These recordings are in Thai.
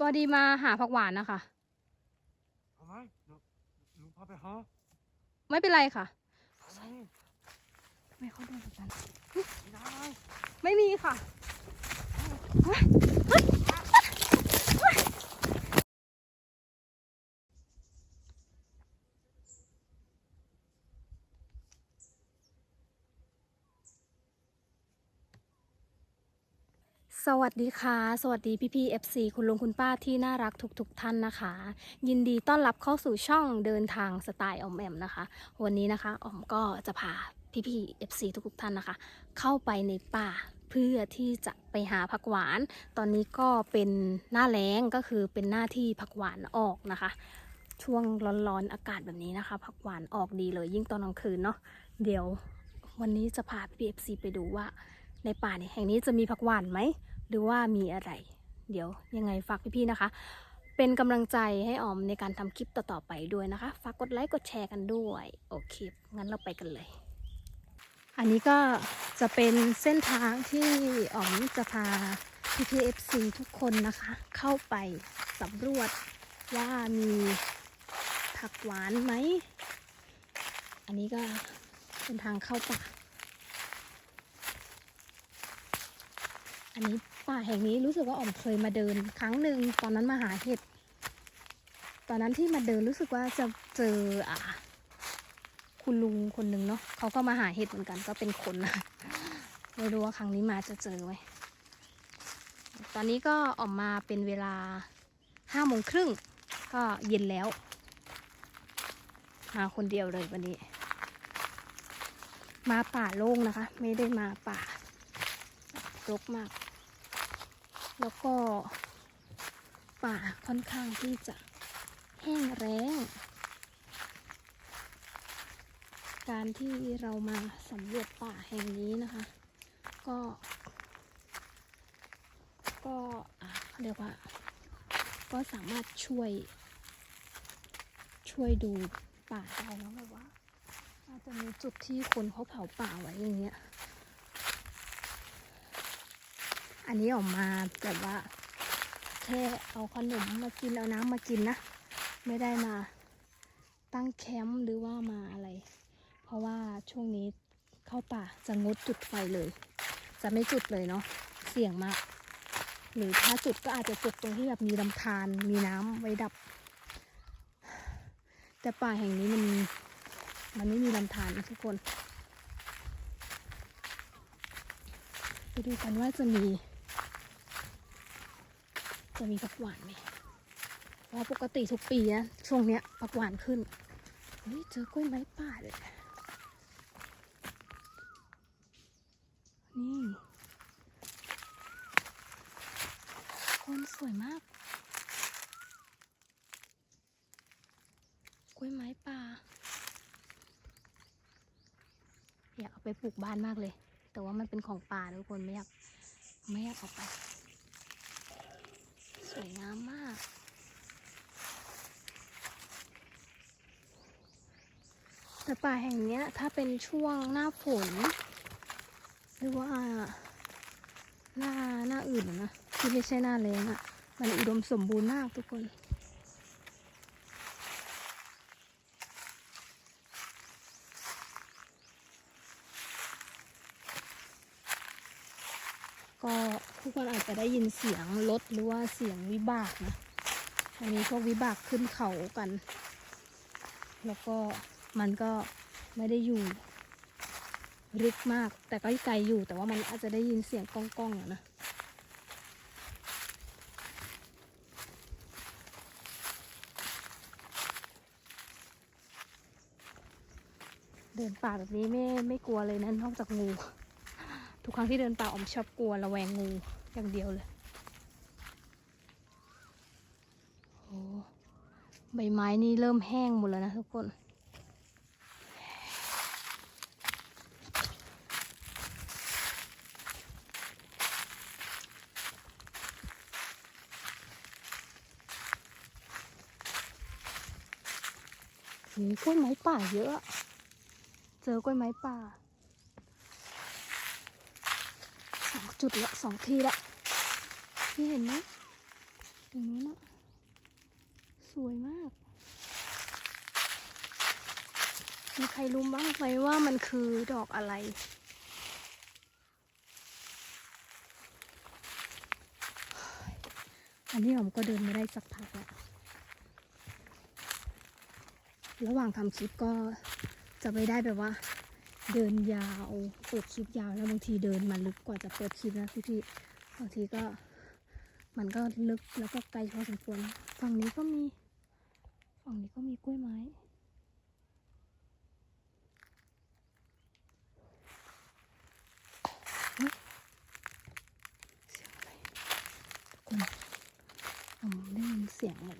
บอดีมาหาผักหวานนะคะ เอาไหมเดี๋ยวลุงพาไปหาไม่เป็นไรค่ะ เอาไหมไม่เขาโดนกัน ไม่ได้ไหมไม่มีค่ะ สวัสดีค่ะ สวัสดีพี่พี่ๆ FC คุณลุงคุณป้าที่น่ารักทุกๆทท่านนะคะ ยินดีต้อนรับเข้าสู่ช่องเดินทางสไตล์ออมแอมนะคะ วันนี้นะคะออมก็จะพาพี่พี่ๆ FC ทุกๆท่านนะคะ เข้าไปในป่าเพื่อที่จะไปหาผักหวาน ตอนนี้ก็เป็นหน้าแล้งก็คือเป็นหน้าที่ผักหวานออกนะคะ ช่วงร้อนๆอากาศแบบนี้นะคะ ผักหวานออกดีเลยยิ่งตอนกลางคืนเนาะเดี๋ยววันนี้จะพาพี่เอฟซีไปดูว่าในป่าเนี่ยแห่งนี้จะมีผักหวานไหม หรือว่ามีอะไร เดี๋ยวยังไงฝากพี่ๆนะคะ เป็นกำลังใจให้ออมในการทำคลิปต่อๆไปด้วยนะคะ ฝากกดไลค์กดแชร์กันด้วยโอเคงั้นเราไปกันเลย อันนี้ก็จะเป็นเส้นทางที่ออมจะพา PPFC ทุกคนนะคะ เข้าไปสำรวจว่ามีผักหวานไหม อันนี้ก็เป็นทางเข้าป่า อันนี้ ป่าแห่งนี้รู้สึกว่าอ๋อมเคยมาเดิน ครั้งหนึ่งตอนนั้นมาหาเห็ด ตอนนั้นที่มาเดินรู้สึกว่าจะเจออ่าคุณลุงคนหนึ่งเนาะเขาก็มาหาเห็ดเหมือนกันก็เป็นคนนะไม่รู้ว่าครั้งนี้มาจะเจอไหมตอนนี้ก็ออกมาเป็นเวลาห้าโมงครึ่งก็เย็นแล้ว มาคนเดียวเลยวันนี้ มาป่าโล่งนะคะ ไม่ได้มาป่ารกมาก แล้วก็ป่าค่อนข้างที่จะแห้งแล้ง การที่เรามาสำรวจป่าแห่งนี้นะคะ ก็ ก็เรียกว่า ก็สามารถช่วย ช่วยดูป่าได้แล้วแบบว่า อาจจะมีจุดที่คนเขาเผาป่าไว้อย่างเงี้ย อันนี้ออกมาแบบว่า แค่เอาขนมมากินเอาน้ำมากินนะ ไม่ได้มาตั้งแคมป์หรือว่ามาอะไร เพราะว่าช่วงนี้เข้าป่าจะงดจุดไฟเลย จะไม่จุดเลยเนาะเสี่ยงมาก หรือถ้าจุดก็อาจจะจุดตรงที่แบบมีลำธารมีน้ำไว้ดับ แต่ป่าแห่งนี้มันมันไม่มีลำธารทุกคน ไปดูกันว่าจะมี จะมีผักหวานไหมว่าปกติทุกปีนะช่วงเนี้ยผักหวานขึ้นเฮ้ยเจอกล้วยไม้ป่าเลยนี่คนสวยมาก กล้วยไม้ป่า อยากเอาไปปลูกบ้านมากเลย แต่ว่ามันเป็นของป่าทุกคนไม่อยากไม่อยากเอาไป วยงามมาก แต่ป่าแห่งนี้ถ้าเป็นช่วงหน้าฝน หรือว่าหน้าหน้าอื่นนะที่ไม่ใช่หน้าแล้งอะ่ะ มันอุดมสมบูรณ์มากทุกคน ก็ ทุกคนอาจจะได้ยินเสียงรถหรือว่าเสียงวิบากนะอันนี้พวกวิบากขึ้นเขากัน แล้วก็มันก็ไม่ได้อยู่ลึกมาก แต่ก็ไกลอยู่แต่ว่ามันอาจจะได้ยินเสียงก้องๆอนะเดินป่าแบบนี้ไม่ไม่กลัวเลยนะนอกจากงู ทุกครั้งที่เดินป่าอมชอบกลัวระแวงงูอย่างเดียวเลยโอ้ใบไม้นี่เริ่มแห้งหมดแล้วนะทุกคนมีกล้วยไม้ป่าเยอะ เจอกล้วยไม้ป่า สอง จุดละสองทีละนี่เห็นไหมตรงนู้นอะสวยมาก มีใครรู้บ้างไหมว่ามันคือดอกอะไร อันนี้ผมก็เดินไม่ได้สักพักแล้วระหว่างทำคลิปก็จะไม่ได้แบบว่า เดินยาวเปิดคลิปยาวแล้วบางทีเดินมาลึกกว่าจะเปิดคลิปนะพี่พี่บางทีก็ มันก็ลึกแล้วก็ไกลพอสมควรฝั่งนี้ก็มีฝั่งนี้ก็มีกล้วยไม้เฮ้ยเสียงอะไรทุกคนผมได้ยินเสียงเหมือน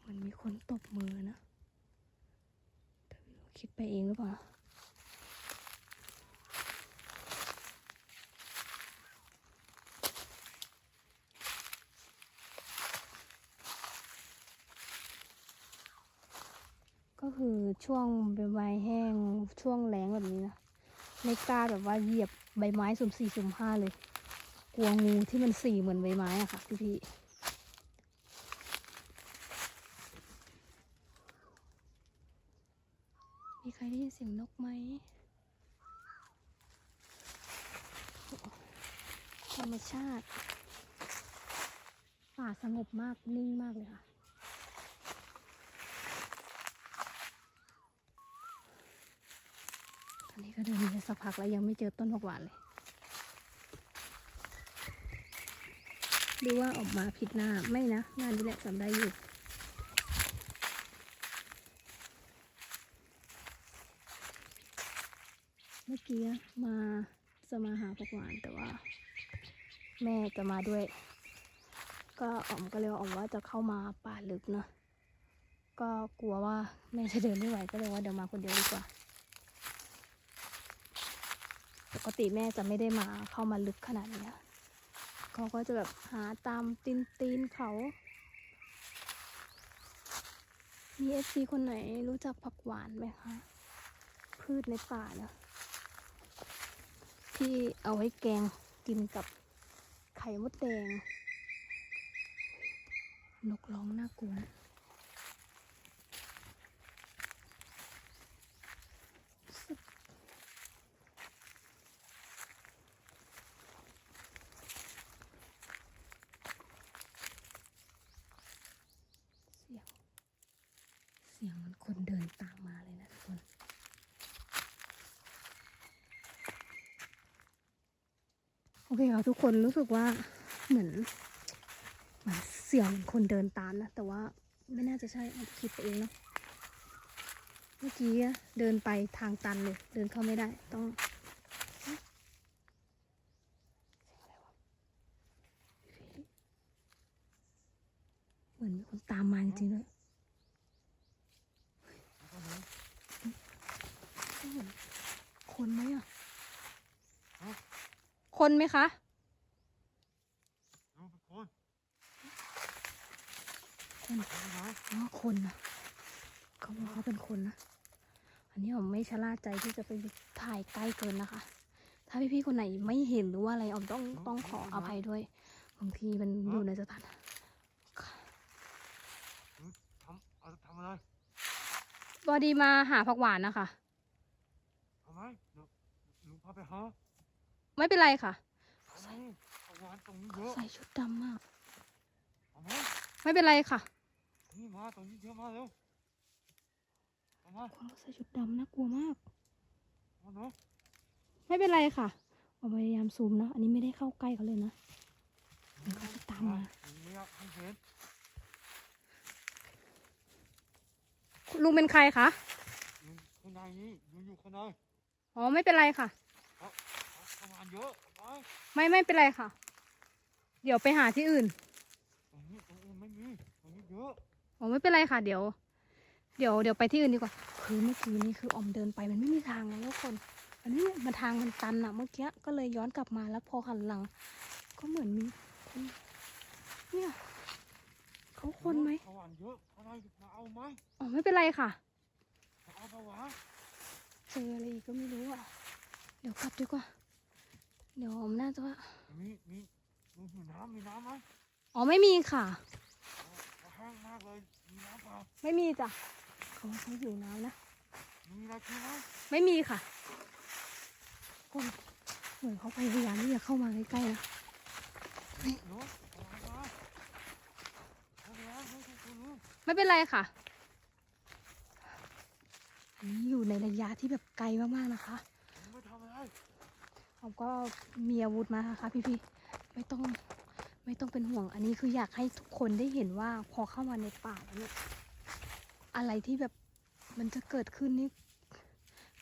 เหมันมีคนตบมือนะ คิดไปเองหรือเปล่าก็คือช่วงใบไม้แห้งช่วงแล้งแบบนี้นะไม่กล้าแบบว่าเหยียบใบไม้สุ่มสี่สุ่มห้าเลย กลัวงูที่มันสี่เหมือนใบไม้อะค่ะพี่พี่มีใคร ไหมธรรมชาติ ป่าสงบมากนิ่งมากเลยค่ะตอนนี้ก็เดินไปสักพักแล้วยังไม่เจอต้นผักหวานเลยหรือว่าออกมาผิดหน้าไม่นะหน้านี้แหละจำได้อยู่ เมาจะมาหาผักหวานแต่ว่า แม่จะมาด้วย ก็อ๋อมก็เลยว่าอ๋อมว่าจะเข้ามาป่าลึกเนอะก็กลัวว่าแม่จะเดินไม่ไหวก็เลยว่าเดี๋ยวมาคนเดียวดีกว่า ปกติแม่จะไม่ได้มาเข้ามาลึกขนาดนี้เขาก็จะแบบหาตามตีนตีนเขา มีเอฟซีคนไหนรู้จักผักหวานไหมคะ พืชในป่าเนาะ ที่เอาไว้แกงกินกับไข่มดแดง นกร้องน่ากลัวนะรู้สึก เสียง เสียงมันคนเดินตามมาเลยนะทุกคน โอเคค่ะทุกคนรู้สึกว่าเหมือนเหมือนเสียงคนเดินตามนะ แต่ว่าไม่น่าจะใช่อาจจะคิดไปเองเนาะเมื่อกี้อะเดินไปทางตันเลย เดินเข้าไม่ได้ต้องเอ๊ะเสียงอะไรวะเหมือนมีคนตามมาจริงๆด้วยแล้วก็นี้เห็นคนไหมอะฮะ คนไหมคะน้องเป็นคนคนเป็นไงอ๋อคนนะเขาบอกเขาเป็นคนนะ อันนี้ผมไม่ชะล่าใจที่จะไปถ่ายใกล้เกินนะคะ ถ้าพี่ๆคนไหนไม่เห็นหรือว่าอะไรออมต้องต้องขออภัยด้วย บางทีมันอยู่ในสถานทำเอาทำอะไรบอดีมาหาผักหวานนะคะทำไมเดี๋ยวลุงพาไปหา ไม่เป็นไรค่ะทำไมเอาวานตรงนี้เขาเยอะใส่ชุดดำมากทำไมไม่เป็นไรค่ะ นี่มาตรงนี้เยอะมาเร็วทำไมคนเขาใส่ชุดดำน่ากลัวมากมาเนาะไม่เป็นไรค่ะออมพยายามซูมนะ อันนี้ไม่ได้เข้าใกล้เขาเลยนะเดี๋ยวเขาจะตามมาไม่อยากให้เห็นลุงเป็นใครคะลุงข้างในนี้ลุงอยู่ข้างในอ๋อ ไม่เป็นไรค่ะ เอาเอาวานเยอะไปไม่ไม่เป็นไรค่ะ เดี๋ยวไปหาที่อื่นตรงนี้ตรงอื่นไม่มีตรงนี้เยอะอ๋อไม่เป็นไรค่ะ เดี๋ยว เดี๋ยวเดี๋ยวไปที่อื่นดีกว่า คือเมื่อกี้นี้คือออมเดินไปมันไม่มีทางนะทุกคนอันนี้มันทางมันตันอะเมื่อกี้ก็เลยย้อนกลับมาแล้วพอหันหลัง ก็เหมือนมีคนเนี่ยเขาคนไหมเอาวานเยอะข้างในมาเอาไหมอ๋อไม่เป็นไรค่ะมาเอาปะวะ เจออะไรอีกก็ไม่รู้อะ เดี๋ยวกลับดีกว่า เดี๋ยวออมน่าจะว่ามีมีลุงมีน้ำมีน้ำไหมอ๋อไม่มีค่ะ แห้งมากเลย มีน้ำเปล่าไม่มีจ้ะเขาเขาหิวน้ำนะ มีอะไรกินไหมไม่มีค่ะคนเหมือนเขาพยายามที่จะเข้ามาใกล้ๆนะหนูเอาอะไรมาเอาไปแล้วไม่ใช่ตัวนู้นไม่เป็นไรค่ะ อันนี้อยู่ในระยะที่แบบไกลมากๆนะคะหนูไม่ทำอะไร ผมก็มีอาวุธมาค่ะพี่ๆไม่ต้องไม่ต้องเป็นห่วงอันนี้คืออยากให้ทุกคนได้เห็นว่าพอเข้ามาในป่าเนี่ยอะไรที่แบบมันจะเกิดขึ้นนี่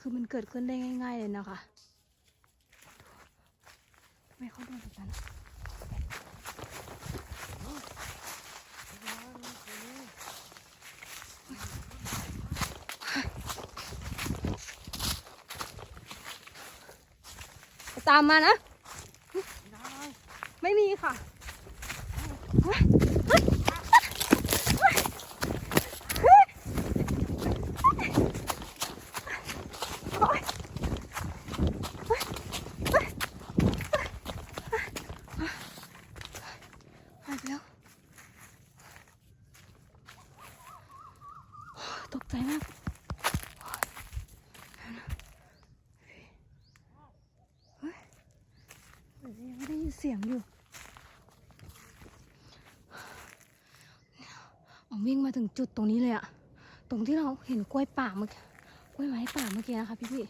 คือมันเกิดขึ้นได้ง่าย ๆ เลยนะคะ ไม่เข้าโดนแบบนั้น ไม่เป็นไรไม่ใช่ตัวนู้น ตามมานะ ไม่มีค่ะหายไปแล้ว ตกใจมาก เฮ้ยเหมือนยังไม่ได้ยินเสียง อยู่ออวิ่งมาถึงจุดตรงนี้เลยอะตรงที่เราเห็นกล้วยป่าเมื่อกี้กล้วยไม้ป่าเมื่อกี้นะคะพี่พี่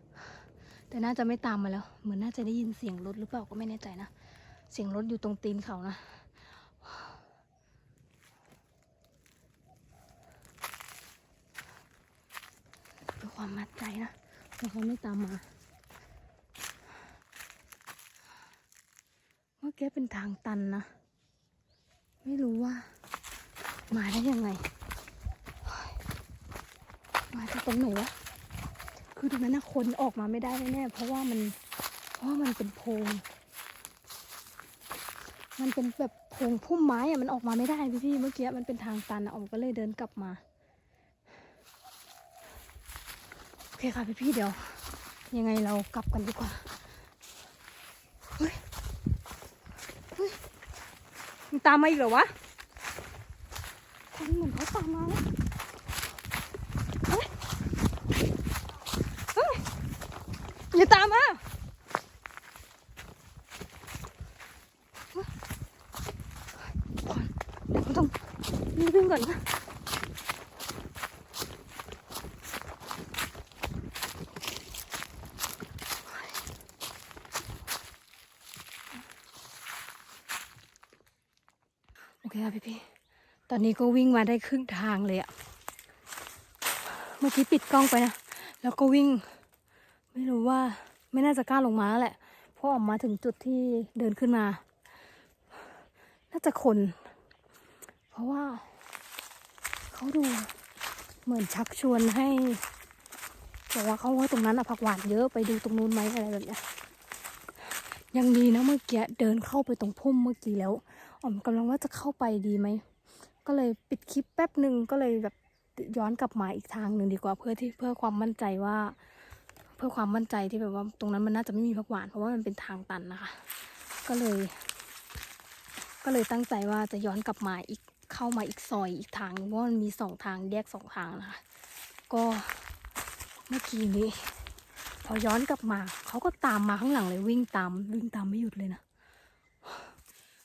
ๆแต่น่าจะไม่ตามมาแล้ว เหมือนน่าจะได้ยินเสียงรถหรือเปล่าก็ไม่แน่ใจนะ เสียงรถอยู่ตรงตีนเขานะเพื่อความมั่นใจนะว่าเขาไม่ตามมา เมื่อกี้เป็นทางตันนะ ไม่รู้ว่า มาได้ยังไง มาจากตรงไหนวะ คือตรงนั้นนะคนออกมาไม่ได้แน่ๆเพราะว่ามัน เพราะว่ามันเป็นโพรงมันเป็นแบบโพรงพุ่มไม้อะมันออกมาไม่ได้พี่พี่ๆเมื่อกี้มันเป็นทางตันอะออมก็เลยเดินกลับมาโอเคค่ะพี่พี่ๆเดี๋ยว ยังไงเรากลับกันดีกว่า เฮ้ย เฮ้ยมัน ตามมาอีกเหรอวะคนเหมือนเขาตามมาแล้วเฮ้ยเฮ้ยอย่าตามมาเฮ้ยก่อนเดี๋ยวเราต้องรีบวิ่งก่อนนะ โอเคค่ะพี่พี่ๆ ตอนนี้ก็วิ่งมาได้ครึ่งทางเลยอะเมื่อกี้ปิดกล้องไปนะ แล้วก็วิ่ง ไม่รู้ว่าไม่น่าจะกล้าลงมาแล้วแหละ เพราะออกมาถึงจุดที่เดินขึ้นมา น่าจะคน เพราะว่าเขาดูเหมือนชักชวนให้บอกว่าเขาว่าตรงนั้นอะผักหวานเยอะไปดูตรงนู้นไหมอะไรแบบเนี้ยยังดีนะเมื่อกี้เดินเข้าไปตรงพุ่มเมื่อกี้แล้วอ๋อมกำลังว่าจะเข้าไปดีไหม ก็เลยปิดคลิปแป๊บหนึ่งก็เลยแบบย้อนกลับมาอีกทางหนึ่งดีกว่าเพื่อที่เพื่อความมั่นใจว่า เพื่อความมั่นใจที่แบบว่าตรงนั้นมันน่าจะไม่มีผักหวานเพราะว่ามันเป็นทางตันนะคะ ก็เลย ก็เลยตั้งใจว่าจะย้อนกลับมาอีกเข้ามาอีกซอยอีกทางเพราะว่ามันมีสองทางแยกสองทางนะคะ ก็เมื่อกี้นี้พอย้อนกลับมาเขาก็ตามมาข้างหลังเลยวิ่งตามวิ่งตามไม่หยุดเลยนะ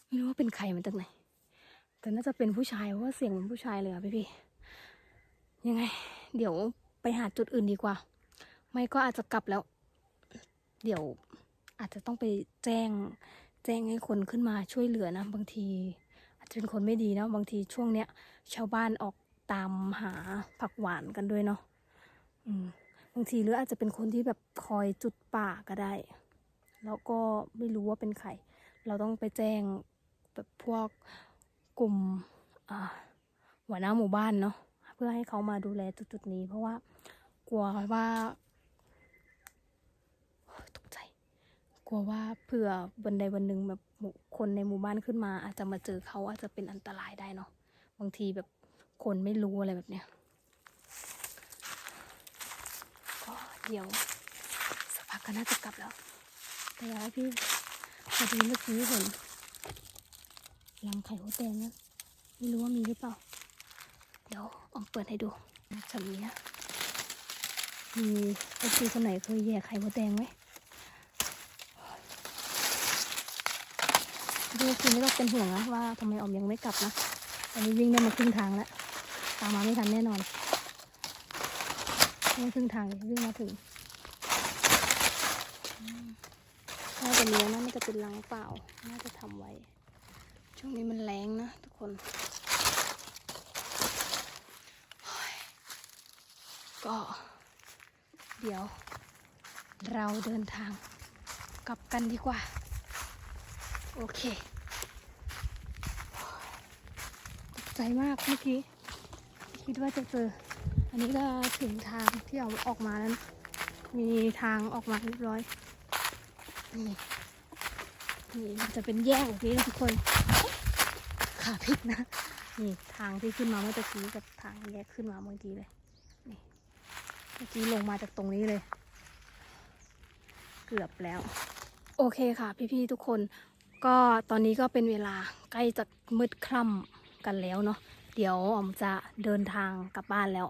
ไม่รู้ว่าเป็นใครมาจากไหน แต่น่าจะเป็นผู้ชายเพราะว่าเสียงเหมือนผู้ชายเลยอะพี่พี่ๆยังไง เดี๋ยวไปหาจุดอื่นดีกว่า ไม่ก็อาจจะกลับแล้ว เดี๋ยวอาจจะต้องไปแจ้ง แจ้งให้คนขึ้นมาช่วยเหลือนะ บางที อาจจะเป็นคนไม่ดีนะบางทีช่วงเนี้ย ชาวบ้านออกตามหาผักหวานกันด้วยเนาะอืมบางทีหรืออาจจะเป็นคนที่แบบคอยจุดป่าก็ได้ แล้วก็ไม่รู้ว่าเป็นใคร เราต้องไปแจ้งแบบพวก กลุ่มอ่าหัวหน้าหมู่บ้านเนาะเพื่อให้เขามาดูแลจุดๆนี้ เพราะว่ากลัวว่าตกใจ กลัวว่าเผื่อวันใดวันหนึ่งแบบคนในหมู่บ้านขึ้นมา อาจจะมาเจอเขาอาจจะเป็นอันตรายได้เนาะบางทีแบบคนไม่รู้อะไรแบบเนี้ยก็เดี๋ยวสักพักก็น่าจะกลับแล้ว แต่อยากให้พี่พอดีเมื่อกี้เห็น รังไข่มดแดงนะ ไม่รู้ว่ามีหรือเปล่า เดี๋ยวออมเปิดให้ดูแบบนี้นะมีเอฟซีคนไหนเคยแย่ไข่มดแดงไหมดูคือไม่ต้องเป็นห่วงนะว่าทำไมออมยังไม่กลับนะตอนนี้วิ่งได้มาครึ่งทางแล้ว ตามมาไม่ทันแน่นอนวิ่ครึ่งทางเลยวิ่งมาถึงน่าจะเลี้ยงนะน่าจะเป็นรังเปล่า น่าจะทำไว้ ช่วงนี้มันแรงนะทุกคน ก็ เดี๋ยว เราเดินทางกลับกันดีกว่า โอเคตกใจมากเมื่อกี้ คิดว่าจะเจอ อันนี้ก็ถึงทางที่เอาออกมาแล้วนะมีทางออกมาเรียบร้อย นี่นี่มันจะเป็นแยกแบบนี้นะทุกคน ขาพลิกนะนี่ทางที่ขึ้นมาเมื่อตะกี้กับทางแยกขึ้นมาเมื่อกี้เลยนี่เมื่อกี้ลงมาจากตรงนี้เลย เกือบแล้ว โอเคค่ะ พี่ๆทุกคน ก็ตอนนี้ก็เป็นเวลาใกล้จะมืดคล่ำกันแล้วเนาะเดี๋ยวออมจะเดินทางกลับบ้านแล้ว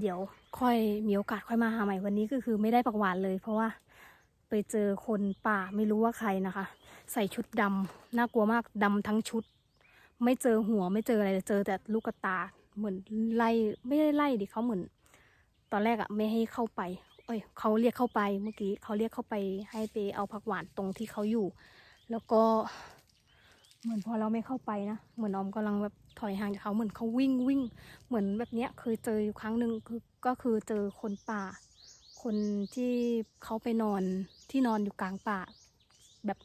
เดี๋ยวค่อยมีโอกาสค่อยมาหาใหม่วันนี้ก็คือไม่ได้ปักหวานเลย เพราะว่าไปเจอคนป่าไม่รู้ว่าใครนะคะ ใส่ชุดดำน่ากลัวมากดำทั้งชุด ไม่เจอหัวไม่เจออะไรเจอแต่ลูกกระตา เหมือนไล่ไม่ได้ไล่ดิเขาเหมือน ตอนแรกอะไม่ให้เข้าไปเอ้ยเขาเรียกเข้าไปเมื่อกี้เขาเรียกเข้าไปให้ไปเอาผักหวานตรงที่เขาอยู่ แล้วก็ เหมือนพอเราไม่เข้าไปนะเหมือนออมกำลังแบบถอยห่างจากเขาเหมือนเขาวิ่งวิ่ง เหมือนแบบเนี้ยเคยเจออยู่ครั้งหนึ่งคือก็คือเจอคนป่า คนที่เขาไปนอนที่นอนอยู่กลางป่า แบบ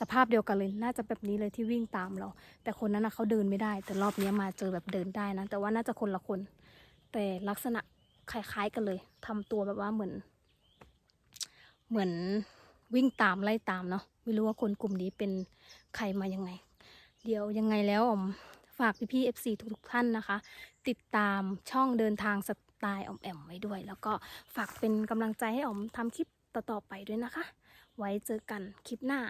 สภาพเดียวกันเลยน่าจะแบบนี้เลยที่วิ่งตามเรา แต่คนนั้นนะเขาเดินไม่ได้ แต่รอบนี้มาเจอแบบเดินได้นะ แต่ว่าน่าจะคนละคน แต่ลักษณะคล้ายๆกันเลยทำตัวแบบว่าเหมือน เหมือนวิ่งตามไล่ตามเนาะไม่รู้ว่าคนกลุ่มนี้เป็นใครมายังไง เดี๋ยวยังไงแล้วอมฝากพี่ๆ FC ทุกๆท่านนะคะ ติดตามช่องเดินทางสไตล์ออมแอมไว้ด้วย แล้วก็ฝากเป็นกำลังใจให้ออมทำคลิปต่อๆไปด้วยนะคะ ไว้เจอกันคลิปหน้า